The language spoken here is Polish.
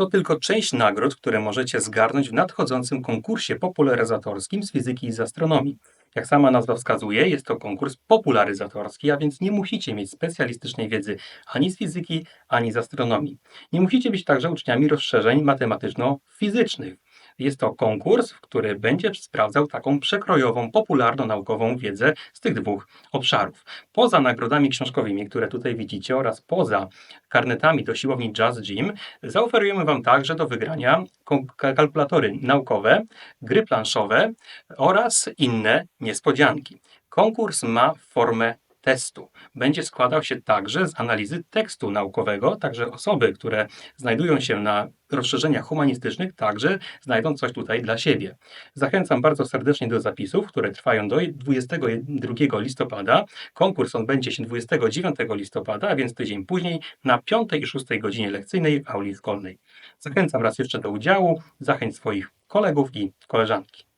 To tylko część nagród, które możecie zgarnąć w nadchodzącym konkursie popularyzatorskim z fizyki i z astronomii. Jak sama nazwa wskazuje, jest to konkurs popularyzatorski, a więc nie musicie mieć specjalistycznej wiedzy ani z fizyki, ani z astronomii. Nie musicie być także uczniami rozszerzeń matematyczno-fizycznych. Jest to konkurs, który będzie sprawdzał taką przekrojową, popularno-naukową wiedzę z tych dwóch obszarów. Poza nagrodami książkowymi, które tutaj widzicie, oraz poza karnetami do siłowni Jazz Gym, zaoferujemy Wam także do wygrania kalkulatory naukowe, gry planszowe oraz inne niespodzianki. Konkurs ma formę testu. Będzie składał się także z analizy tekstu naukowego, także osoby, które znajdują się na rozszerzeniach humanistycznych, także znajdą coś tutaj dla siebie. Zachęcam bardzo serdecznie do zapisów, które trwają do 22 listopada. Konkurs odbędzie się 29 listopada, a więc tydzień później na 5 i 6 godzinie lekcyjnej w auli szkolnej. Zachęcam raz jeszcze do udziału, zachęć swoich kolegów i koleżanki.